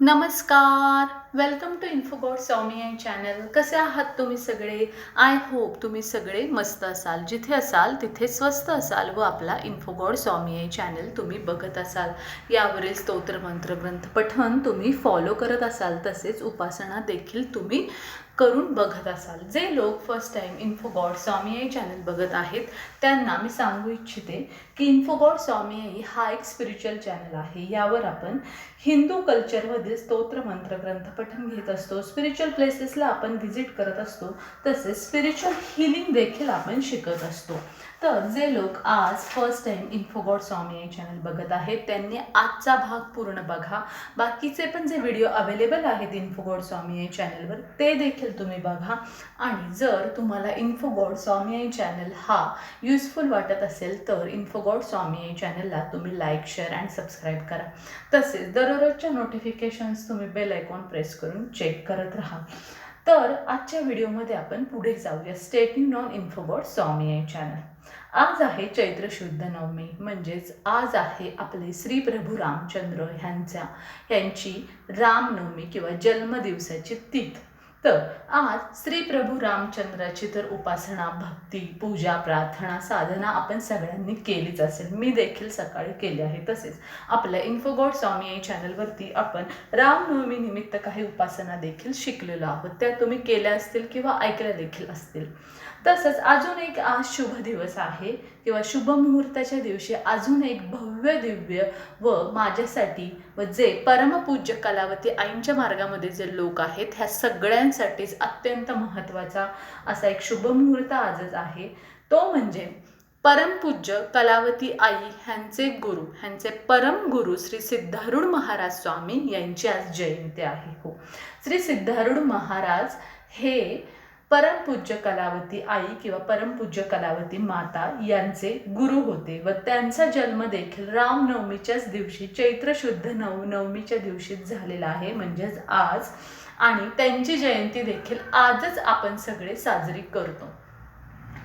नमस्कार. Welcome to Infogod Swami I channel कसे आहात तुम्ही सगळे? आय होप तुम्ही सगळे मस्त असाल. जिथे असाल तिथे स्वस्त असाल व आपला इन्फोगॉड स्वामी आय चॅनल तुम्ही बघत असाल. यावरील स्तोत्र मंत्र ग्रंथ पठण तुम्ही फॉलो करत असाल तसेच उपासना देखील तुम्ही करून बघत असाल. जे लोक फर्स्ट टाईम इन्फोगॉड स्वामीआई चॅनल बघत आहेत त्यांना मी सांगू इच्छिते की इन्फोगॉड स्वामीआई हा एक स्पिरिच्युअल चॅनल आहे. यावर आपण हिंदू कल्चरमधील स्तोत्र मंत्र ग्रंथ पठण घेत असतो. स्पिरिच्युअल प्लेसेसला आपण व्हिजिट करत असतो. तसेच स्पिरिच्युअल हिलिंग देखील आपण शिकत असतो. तर जे लोक आज फर्स्ट टाईम इन्फोगॉड स्वामीआई चॅनल बघत आहेत त्यांनी आजचा भाग पूर्ण बघा. बाकीचे पण जे व्हिडिओ अवेलेबल आहेत इन्फोगॉड स्वामी चॅनलवर ते देखील तुम्ही बघा. आणि जर तुम्हाला इन्फोगॉड स्वामी आई चॅनल हा युजफुल वाटत असेल तर इन्फोगॉड स्वामी आई चॅनलला तुम्ही लाईक शेअर अँड सबस्क्राईब करा. तसेच दररोजच्या नोटिफिकेशन्स तुम्ही बेल आयकॉन प्रेस करून चेक करत राहा. तर आजच्या व्हिडिओमध्ये आपण पुढे जाऊया. Stating on Infobot Swami I channel आज आहे चैत्र शुद्ध नवमी. म्हणजेच आज आहे आपले श्री प्रभू रामचंद्र ह्यांचा यांची रामनवमी किंवा जन्मदिवसाची तिथ. तर आज श्री प्रभू रामचंद्राची तर उपासना भक्ती पूजा प्रार्थना साधना आपण सगळ्यांनी केलीच असेल. मी देखील सकाळी केली आहे तसेच. आपल्या इन्फोगॉड स्वामी या चॅनलवरती आपण रामनवमी निमित्त काही उपासना देखील शिकलेलो आहोत. त्या तुम्ही केल्या असतील किंवा ऐकल्या देखील असतील. तसंच अजून एक आज शुभ दिवस आहे किंवा शुभ मुहूर्ताच्या दिवशी अजून एक भव्य दिव्य व माझ्यासाठी व जे परमपूज्य कलावती आईंच्या मार्गामध्ये जे लोक आहेत ह्या सगळ्यांसाठीच अत्यंत महत्त्वाचा असा एक शुभ मुहूर्त आजच आहे. तो म्हणजे परमपूज्य कलावती आई ह्यांचे गुरु ह्यांचे परम गुरु श्री सिद्धारूढ महाराज स्वामी यांची आज जयंती आहे. हो. श्री सिद्धारूढ महाराज हे परमपूज्य कलावती आई किंवा परमपूज्य कलावती माता यांचे गुरु होते व त्यांचा जन्म देखील रामनवमीच्याच दिवशी चैत्र शुद्ध नव नवमीच्या दिवशीच झालेला आहे. म्हणजेच आज. आणि त्यांची जयंती देखील आजच आपण सगळे साजरी करतो.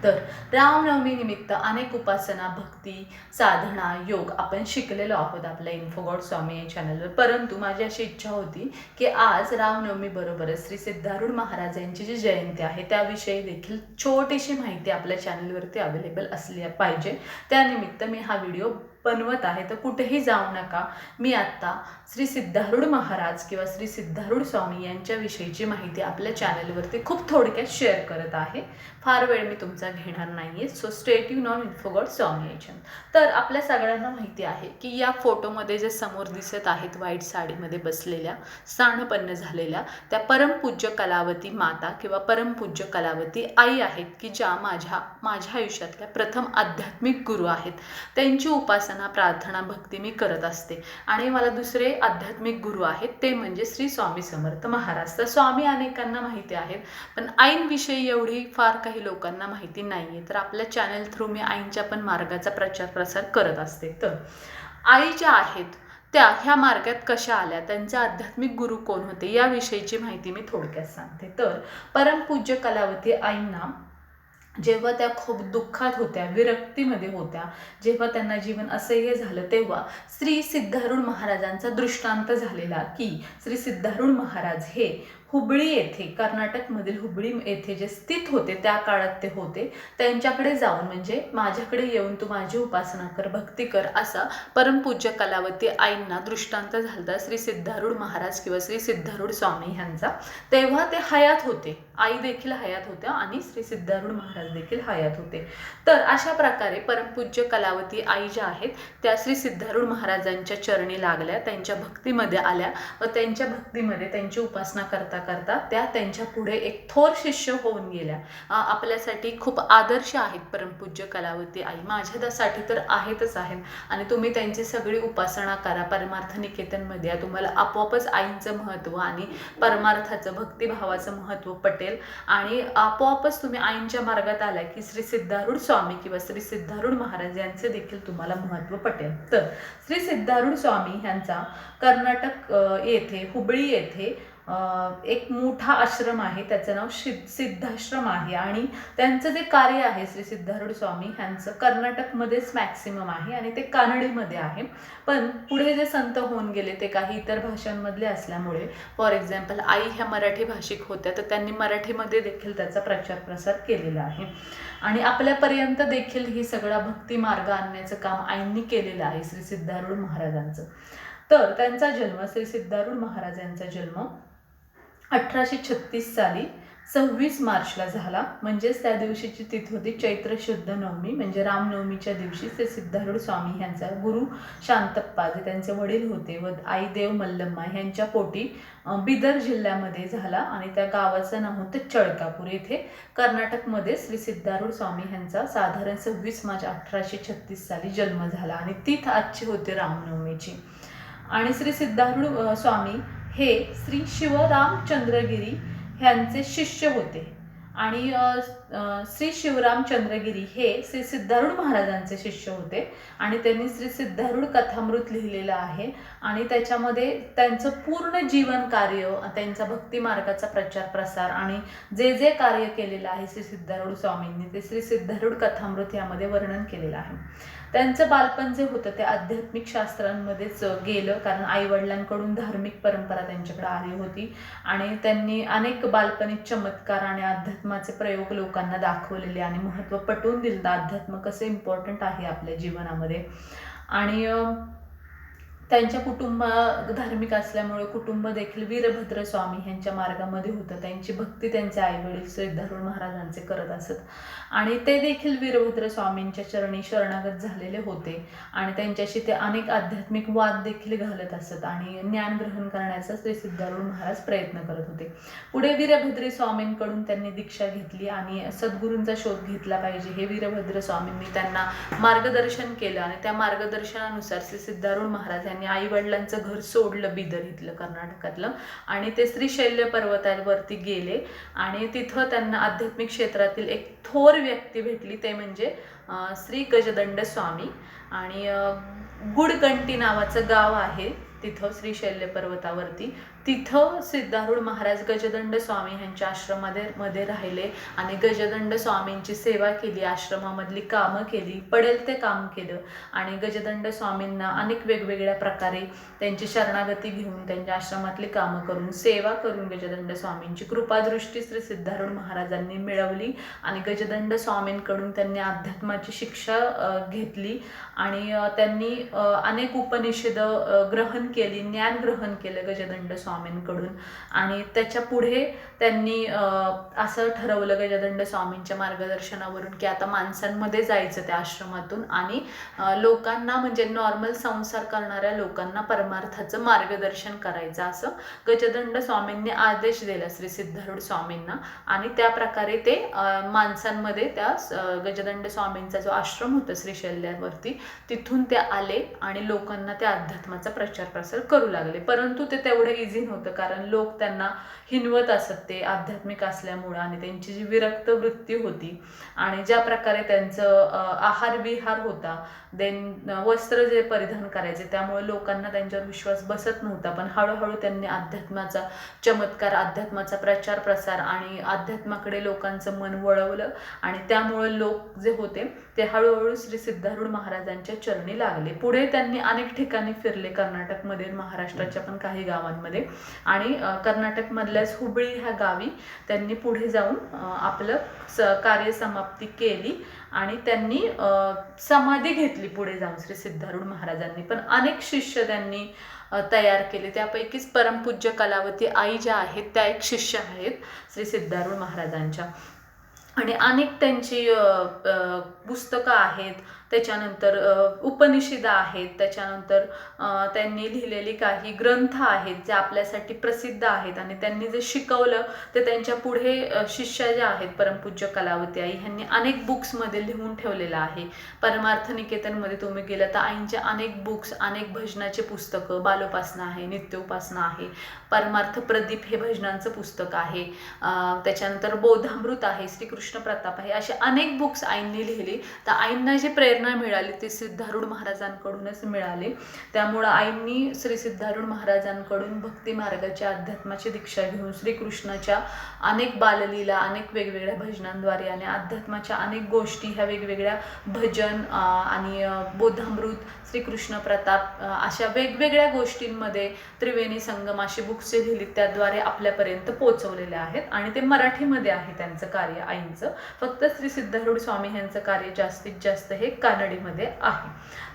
तर रामनवमीनिमित्त अनेक उपासना भक्ती साधना योग आपण शिकलेलो आहोत आपल्या इन्फोगॉड स्वामी या चॅनलवर परंतु माझी अशी इच्छा होती की आज रामनवमीबरोबरच श्री सिद्धारूढ महाराज यांची जी जयंती आहे त्याविषयी देखील छोटीशी माहिती आपल्या चॅनलवरती अवेलेबल असली पाहिजे. त्यानिमित्त मी हा व्हिडिओ बनवत आहे तर कुठेही जाऊ नका. मी आत्ता श्री सिद्धारूढ महाराज किंवा श्री सिद्धारूढ स्वामी यांच्याविषयीची माहिती आपल्या चॅनलवरती खूप थोडक्यात शेअर करत आहे. फार वेळ मी तुमचा घेणार नाही आहे सो स्टेट यू नॉन इन्फोगॉड स्वामी एजन तर आपल्या सगळ्यांना माहिती आहे की या फोटोमध्ये जे समोर दिसत आहेत व्हाईट साडीमध्ये बसलेल्या स्थानपन्न झालेल्या त्या परमपूज्य कलावती माता किंवा परमपूज्य कलावती आई आहेत की ज्या माझ्या माझ्या आयुष्यातल्या प्रथम आध्यात्मिक गुरु आहेत. त्यांची उपासना प्रार्थना भक्ती मी करत असते. आणि मला दुसरे आध्यात्मिक गुरु आहेत ते म्हणजे श्री स्वामी समर्थ महाराज. तर स्वामी अनेकांना माहिती आहेत पण ऐनविषयी एवढी फार काही लोकांना माहिती नाही आहे तर आपल्या चॅनल थ्रू मी आईंच्या पण मार्गाचा प्रचार प्रसार करत असते. तर आई ज्या आहेत त्या ह्या मार्गात कशा आल्या त्यांचे आध्यात्मिक गुरु कोण होते याविषयीची माहिती मी थोडक्यात सांगते. तर परमपूज्य कलावती आईंना जेव्हा त्या खूप दुःखात होत्या विरक्तीमध्ये होत्या जेव्हा त्यांना जीवन असह्य झालं तेव्हा श्री सिद्धारूढ महाराजांचा दृष्टांत झालेला की श्री सिद्धारूढ महाराज हे हुबळी येथे कर्नाटकमधील हुबळी येथे जे स्थित होते त्या काळात ते होते त्यांच्याकडे जाऊन म्हणजे माझ्याकडे येऊन तू माझी उपासना कर भक्ती कर असा परमपूज्य कलावती आईंना दृष्टांत झालता श्री सिद्धारूढ महाराज किंवा श्री सिद्धारूढ स्वामी ह्यांचा. तेव्हा ते हयात होते. आई देखील हयात होत्या आणि श्री सिद्धारूढ महाराज देखील हयात होते. तर अशा प्रकारे परमपूज्य कलावती आई ज्या आहेत त्या श्री सिद्धारूढ महाराजांच्या चरणी लागल्या त्यांच्या भक्तीमध्ये आल्या व त्यांच्या भक्तीमध्ये त्यांची उपासना करता करता त्या त्यांच्या पुढे एक थोर शिष्य होऊन गेल्या. आपल्यासाठी खूप आदर्श आहेत परमपूज्य कलावती आई. माझ्यासाठी तर आहेतच आहेत. आणि तुम्ही त्यांची सगळी उपासना करा. परमार्थ निकेतनमध्ये तुम्हाला आपोआपच आईंचं महत्त्व आणि परमार्थाचं भक्तिभावाचं महत्त्व पटेल. आणि आपोआपच तुम्ही आईंच्या मार्गात आला की श्री सिद्धारूढ स्वामी किंवा श्री सिद्धारूढ महाराज यांचे देखील तुम्हाला महत्त्व पटेल. तर श्री सिद्धारूढ स्वामी यांचा कर्नाटक येथे हुबळी येथे एक मोठा आश्रम आहे त्याचं नाव सिद्ध सिद्धाश्रम आहे. आणि त्यांचं जे कार्य आहे श्री सिद्धारूढ स्वामी ह्यांचं कर्नाटकमध्येच मॅक्सिमम आहे आणि ते कानडीमध्ये आहे. पण पुढे जे संत होऊन गेले ते काही इतर भाषांमधले असल्यामुळे फॉर एक्झाम्पल आई ह्या मराठी भाषिक होत्या तर त्यांनी मराठीमध्ये देखील त्याचा प्रचार प्रसार केलेला आहे. आणि आपल्यापर्यंत देखील ही सगळा भक्ती मार्ग आणण्याचं काम आईंनी केलेलं आहे श्री सिद्धारूढ महाराजांचं. तर त्यांचा जन्म श्री सिद्धारूढ महाराज यांचा जन्म अठराशे छत्तीस साली सव्वीस मार्चला झाला. म्हणजेच त्या दिवशीची तिथी होती चैत्र शुद्ध नवमी. म्हणजे रामनवमीच्या दिवशी ते सिद्धारूढ स्वामी ह्यांचा गुरु शांतप्पा जे त्यांचे वडील होते व आई देव मल्लम्मा ह्यांच्या पोटी बिदर जिल्ह्यामध्ये झाला. आणि त्या गावाचं नाव होतं चळकापूर. येथे कर्नाटकमध्ये श्री सिद्धारूढ स्वामी ह्यांचा साधारण सव्वीस मार्च अठराशे छत्तीस साली जन्म झाला. आणि तीच आजची होती रामनवमीची. आणि श्री सिद्धारूढ स्वामी हे श्री शिवरामचंद्रगिरी ह्यांचे शिष्य होते. आणि श्री शिवराम श्री शिवरामचंद्रगिरी हे श्री सिद्धारूढ महाराजांचे शिष्य होते आणि त्यांनी श्री सिद्धारूढ कथामृत लिहिलेलं आहे आणि त्याच्यामध्ये त्यांचं पूर्ण जीवन कार्य त्यांचा भक्ती मार्गाचा प्रचार प्रसार आणि जे जे कार्य केलेलं आहे श्री सिद्धारूढ स्वामींनी ते श्री सिद्धारूढ कथामृत यामध्ये वर्णन केलेलं आहे. त्यांचं बालपण जे होतं ते आध्यात्मिक शास्त्रांमध्येच गेलं कारण आईवडिलांकडून धार्मिक परंपरा त्यांच्याकडे आली होती आणि त्यांनी अनेक बालपणी चमत्कार आणि अध्यात्माचे प्रयोग लोकांना दाखवलेले आणि महत्त्व पटवून दिलं अध्यात्म कसं इम्पॉर्टंट आहे आपल्या जीवनामध्ये. आणि त्यांच्या कुटुंब धार्मिक असल्यामुळे कुटुंब देखील वीरभद्र स्वामी यांच्या मार्गामध्ये होतं. त्यांची भक्ती त्यांचे आईवडील श्रीधरुण महाराजांचे करत असत. आणि ते देखील वीरभद्र स्वामींच्या चरणी शरणागत झालेले होते. आणि त्यांच्याशी ते अनेक आध्यात्मिक वाद देखील घालत असत आणि ज्ञान ग्रहण करण्याचा श्री सिद्धारूढ महाराज प्रयत्न करत होते. पुढे वीरभद्र स्वामींकडून त्यांनी दीक्षा घेतली आणि सद्गुरूंचा शोध घेतला पाहिजे. हे वीरभद्र स्वामींनी त्यांना मार्गदर्शन केलं आणि त्या मार्गदर्शनानुसार श्री सिद्धारूढ महाराज त्यांनी आई वडिलांचं घर सोडलं बिदर इथलं कर्नाटकातलं. आणि ते श्रीशैल्य पर्वतावरती गेले. आणि तिथं त्यांना आध्यात्मिक क्षेत्रातील एक थोर व्यक्ती भेटली. ते म्हणजे श्री गजदंड स्वामी. आणि गुडकंटी नावाचं गाव आहे तिथं श्रीशैल्य पर्वतावरती. तिथं सिद्धारूढ महाराज गजदंड स्वामी यांच्या आश्रमामध्ये मध्ये राहिले आणि गजदंड स्वामींची सेवा केली आश्रमामधली कामं केली पडेल ते काम केलं. आणि गजदंड स्वामींना अनेक वेगवेगळ्या प्रकारे त्यांची शरणागती घेऊन त्यांच्या आश्रमातली कामं करून सेवा करून गजदंड स्वामींची कृपादृष्टी श्री सिद्धारूढ महाराजांनी मिळवली आणि गजदंड स्वामींकडून त्यांनी अध्यात्माची शिक्षा घेतली आणि त्यांनी अनेक उपनिषद ग्रहण केली ज्ञान ग्रहण केलं गजदंड स्वामींकडून. आणि त्याच्या पुढे त्यांनी असं ठरवलं गजदंड स्वामींच्या मार्गदर्शनावरून की आता माणसांमध्ये जायचं त्या आश्रमातून आणि लोकांना म्हणजे नॉर्मल संसार करणाऱ्या लोकांना परमार्थाचं मार्गदर्शन करायचं असं गजदंड स्वामींनी आदेश दिला श्री सिद्धारूढ स्वामींना. आणि त्या प्रकारे ते माणसांमध्ये त्या गजदंड स्वामींचा जो आश्रम होता श्रीशैल्यावरती तिथून ते आले आणि लोकांना त्या अध्यात्माचा प्रचार प्रसार करू लागले. परंतु ते तेवढं इझी नव्हतं. कारण लोक त्यांना हिनवत असत ते आध्यात्मिक असल्यामुळं आणि त्यांची जी विरक्त वृत्ती होती आणि ज्या प्रकारे त्यांचं आहार विहार होता देन वस्त्र जे परिधान करायचे त्यामुळे लोकांना त्यांच्यावर विश्वास बसत नव्हता. पण हळूहळू त्यांनी अध्यात्माचा चमत्कार अध्यात्माचा प्रचार प्रसार आणि अध्यात्माकडे लोकांचं मन वळवलं आणि त्यामुळे लोक जे होते ते हळूहळू श्री सिद्धारूढ महाराजांच्या चरणी लागले. पुढे त्यांनी अनेक ठिकाणी फिरले कर्नाटकमध्ये महाराष्ट्राच्या पण काही गावांमध्ये. आणि कर्नाटकमधल्याच हुबळी ह्या गावी त्यांनी पुढे जाऊन आपलं स कार्य समाप्ती केली आणि त्यांनी समाधी घेतली पुढे जाऊन श्री सिद्धारूढ महाराजांनी. पण अनेक शिष्य त्यांनी तयार केले. त्यापैकीच परमपूज्य कलावती आई ज्या आहेत त्या एक शिष्य आहेत श्री सिद्धारूढ महाराजांच्या. आणि अनेक त्यांची पुस्तकं आहेत. त्याच्यानंतर अ, उपनिषदं आहेत. त्याच्यानंतर त्यांनी लिहिलेली काही ग्रंथ आहेत जे आपल्यासाठी प्रसिद्ध आहेत. आणि त्यांनी जे शिकवलं ते त्यांच्या पुढे शिष्या ज्या आहेत परमपूज्य कलावती आई ह्यांनी अनेक बुक्समध्ये लिहून ठेवलेलं आहे. परमार्थ निकेतनमध्ये तुम्ही गेलं तर आईंचे अनेक बुक्स अनेक भजनाचे पुस्तकं बालोपासना आहे नित्योपासना आहे परमार्थ प्रदीप हे भजनांचं पुस्तक आहे. त्याच्यानंतर बोधामृत आहे श्रीकृष्ण कृष्ण प्रताप आहे. असे अनेक बुक्स आईंनी लिहिली. तर आईंना जी प्रेरणा मिळाली ती सिद्धारूढ महाराजांकडूनच मिळाली. त्यामुळं आईंनी श्री सिद्धारूढ महाराजांकडून भक्ती मार्गाच्या अध्यात्माची दीक्षा घेऊन श्रीकृष्णाच्या अनेक बाललीला अनेक वेगवेगळ्या भजनांद्वारे आणि अध्यात्माच्या अनेक गोष्टी ह्या वेगवेगळ्या भजन आणि बोधामृत श्रीकृष्ण प्रताप अशा वेगवेगळ्या गोष्टींमध्ये त्रिवेणी संगम अशी बुक्स जे लिहिली त्याद्वारे आपल्यापर्यंत पोहोचवलेले आहेत आणि ते मराठीमध्ये आहे त्यांचं कार्य आईन यांचं. फक्त श्री सिद्धारूढ स्वामी यांचं कार्य जास्तीत जास्त हे कानडीमध्ये आहे.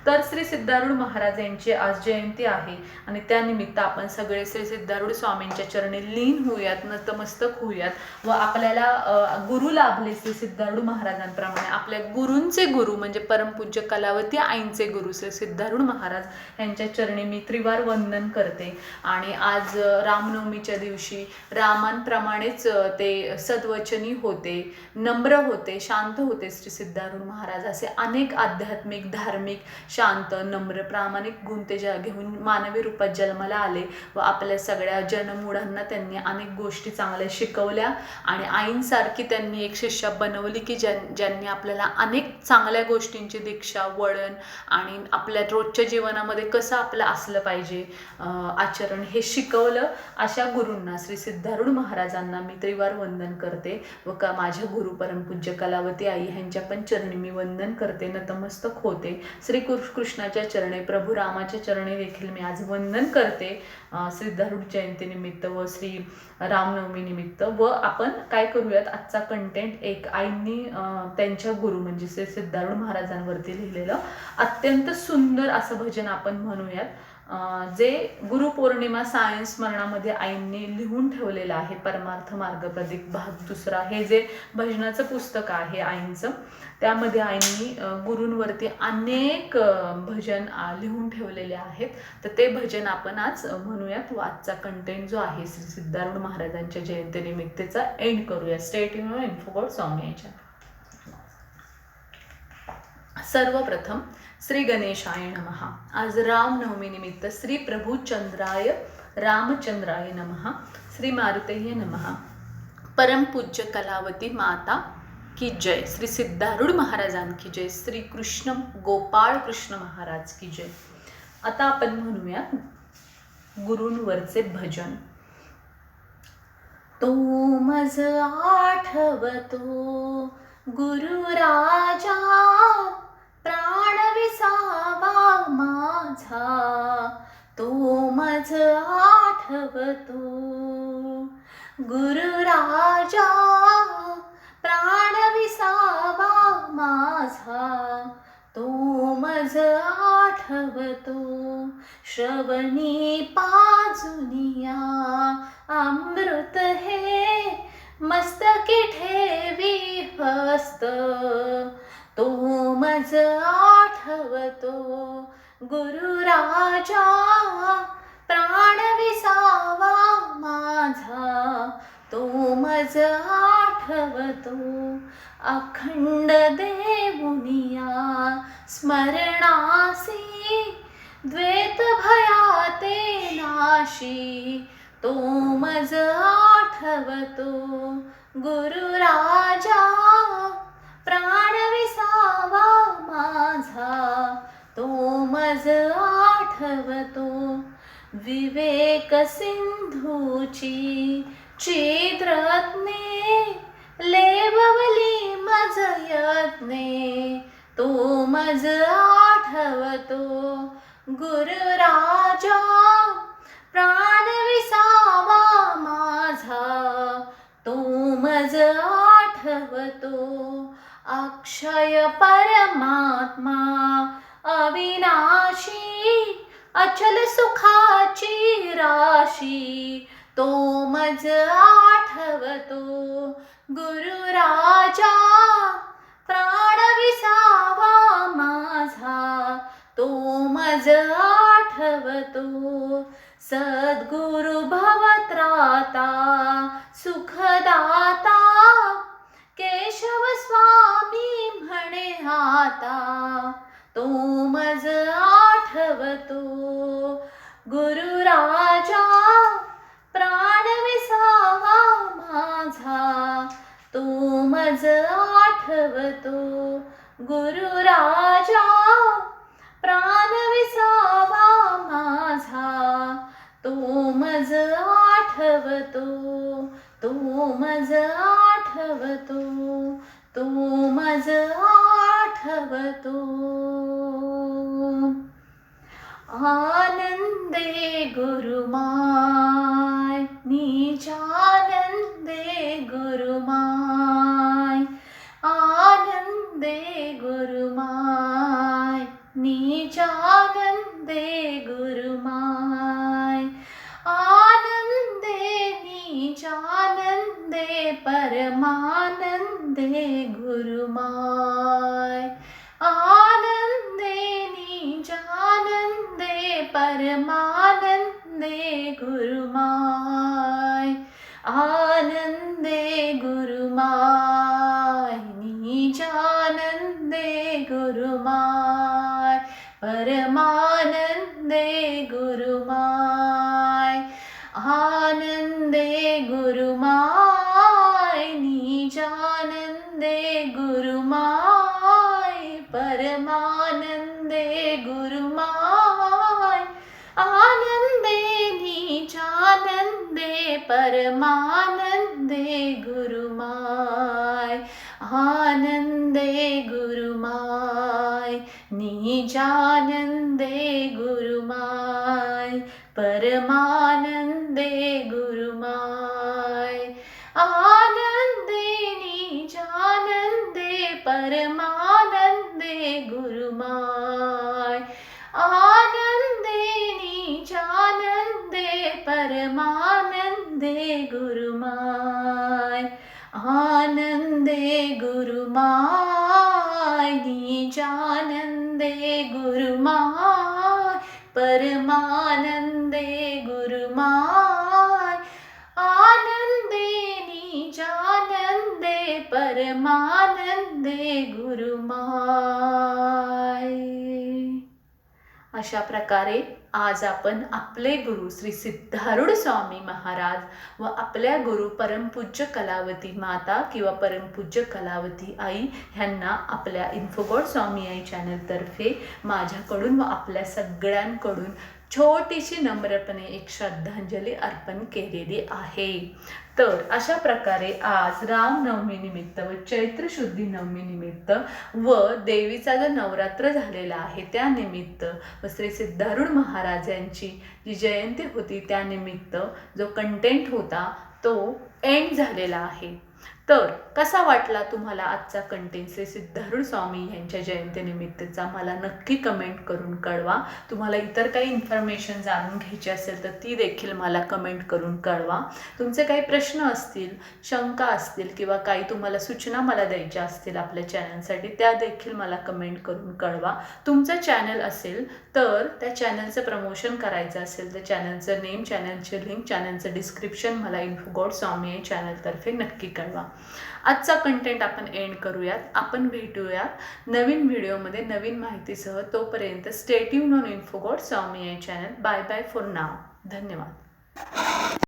तर श्री सिद्धारूढ महाराज यांची आज जयंती आहे. आणि त्यानिमित्त आपण सगळे श्री सिद्धारूढ स्वामींच्या चरणी लीन होऊयात नतमस्तक होऊयात व आपल्याला गुरु लाभले श्री सिद्धारूढ महाराजांप्रमाणे. आपल्या गुरूंचे गुरु म्हणजे परमपूज्य कलावती आईंचे गुरु श्री सिद्धारूढ महाराज यांच्या चरणी मी त्रिवार वंदन करते. आणि आज रामनवमीच्या दिवशी रामांप्रमाणेच ते सद्वचनी होते नम्र होते शांत होते श्री सिद्धारूढ महाराज. असे अनेक आध्यात्मिक धार्मिक शांत नम्र प्रामाणिक गुण ते ज्या घेऊन मानवी रूपात जन्माला आले व आपल्या सगळ्या जनमुडांना त्यांनी अनेक गोष्टी चांगल्या शिकवल्या आणि आईंसारखी त्यांनी एक शिष्या बनवली की ज्यां ज्यांनी आपल्याला अनेक चांगल्या गोष्टींची दीक्षा वळण आणि आपल्या रोजच्या जीवनामध्ये कसं आपलं असलं पाहिजे आचरण हे शिकवलं. अशा गुरूंना श्री सिद्धारूढ महाराजांना मी त्रिवार वंदन करते व का माझ्या गुरु परमपूज्य कलावती आई ह्यांच्या पण चरणी मी वंदन करते. नतमस्तक होते. श्री कृ- कृष्णाच्या चरणे प्रभू रामाच्या चरणे देखील मी आज वंदन करते. अं, सिद्धारूढ जयंतीनिमित्त व श्री रामनवमी निमित्त. व आपण काय करूयात? आजचा कंटेंट एक आईंनी त्यांच्या गुरु म्हणजे श्री सिद्धारूढ महाराजांवरती लिहिलेलं अत्यंत सुंदर असं भजन आपण म्हणूयात. जे गुरुपौर्णिमा सायन्स स्मरणामध्ये आईंनी लिहून ठेवलेलं आहे. परमार्थ मार्ग प्रदीप भाग दुसरा. हे जे भजनाचं पुस्तक आहे आईंचं त्यामध्ये आईंनी गुरूंवरती अनेक भजन लिहून ठेवलेले आहेत. तर ते भजन आपण आज म्हणूयात. व आजचा कंटेंट जो आहे श्री सिद्धारूढ महाराजांच्या जयंतीनिमित्तचा एंड करूया. स्टेट इन इन्फोगोड सॉंग याच्या सर्वप्रथम श्री गणेशाय नमः. आज रामनवमीनिमित्त श्री प्रभू चंद्राय रामचंद्राय नमः. श्री मारुतेय नमः. परमपूज्य कलावती माता की जय. श्री सिद्धारूढ महाराजांकी जय. श्री कृष्ण गोपाळ कृष्ण महाराज की जय. आता आपण म्हणूया गुरूंवरचे भजन. तो मज आठवतो गुरु राजा प्राण विसावा माझा. तो मज आठवतो गुरु मज आठवतो. श्रवणी पाजुनिया अमृत हे मस्तकी ठेवी हस्त. तो मज आठवतो. गुरु राजा प्राण विसावा माझा. तो मज आठवतो. अखंड देव स्मरणासी द्वैतभयाते नाशी तो मज आठवतो। गुरुराजा प्राणविसावा प्राण विसावा माझा तो मज आठवतो। विवेक सिंधूची चित्रत्ने लेवली मज यत्ने तो मज आठवतो गुरुराजा प्राण विसावा माझा. तो मज आठवतो अक्षय परमात्मा अविनाशी अचल सुखाची राशी. तो मज आठवतो गुरुराजा प्राण विसावा माझा. तो मज आठवतो. सद्गुरु भवत्राता सुख गुरुराजा गुरु राजा प्राण विसावा माझा. तो मज आठवतो तो मज आठवतो तो मज आठवतो. नीचानंदे परमानंदे गुरुमाय आनंदे परमानन्दे गुरुमाय आनन्दे गुरुमाय निजानन्दे गुरुमाय परमानन्दे गुरुमाय आनन्दे निजानन्दे परमानन्दे गुरुमाय आनन्दे निजानन्दे परमा आनंदे गुरुमाय आनंदे गुरुमाय निजानंदे गुरुमाय परमानंदे गुरुमाय आनंदे निजानंदे परमानंदे गुरुमाय अशा प्रकारे आज आपण आपले गुरु श्री सिद्धारूढ स्वामी महाराज व आपल्या गुरु परमपूज्य कलावती माता किंवा परमपूज्य कलावती आई ह्यांना आपल्या इन्फोगॉड स्वामी आई चॅनलतर्फे माझ्याकडून व आपल्या सगळ्यांकडून छोटीशी नम्रपणे एक श्रद्धांजली अर्पण केलेली आहे. तर अशा प्रकारे आज रामनवमीनिमित्त व चैत्र शुद्धी नवमीनिमित्त व देवीचा जो नवरात्र झालेला आहे त्यानिमित्त व श्री सिद्धारूढ महाराज यांची जी जयंती होती त्यानिमित्त जो कंटेंट होता तो एंड झालेला आहे. तर कसा वाटला तुम्हाला आजचा कंटेंट श्री सिद्धारूढ स्वामी यांच्या जयंतीनिमित्तचा? मला नक्की कमेंट करून कळवा. तुम्हाला इतर काही इन्फॉर्मेशन जाणून घ्यायची असेल तर ती देखील मला कमेंट करून कळवा. तुमचे काही प्रश्न असतील शंका असतील किंवा काही तुम्हाला सूचना मला द्यायच्या असतील आपल्या चॅनलसाठी त्या देखील मला कमेंट करून कळवा. तुमचं चॅनल असेल तर त्या चॅनलचं प्रमोशन करायचं असेल तर चॅनलचं नेम चॅनलचे लिंक चॅनलचं डिस्क्रिप्शन मला इन्फोगॉड स्वामी या चॅनलतर्फे नक्की कळवा. आजचा कंटेंट आपण एंड करूयात. आपण भेटूयात नवीन व्हिडिओमध्ये नवीन माहितीसह. तोपर्यंत स्टेट्यून ऑन इन्फोगॉड स्वामी या channel bye bye for now धन्यवाद.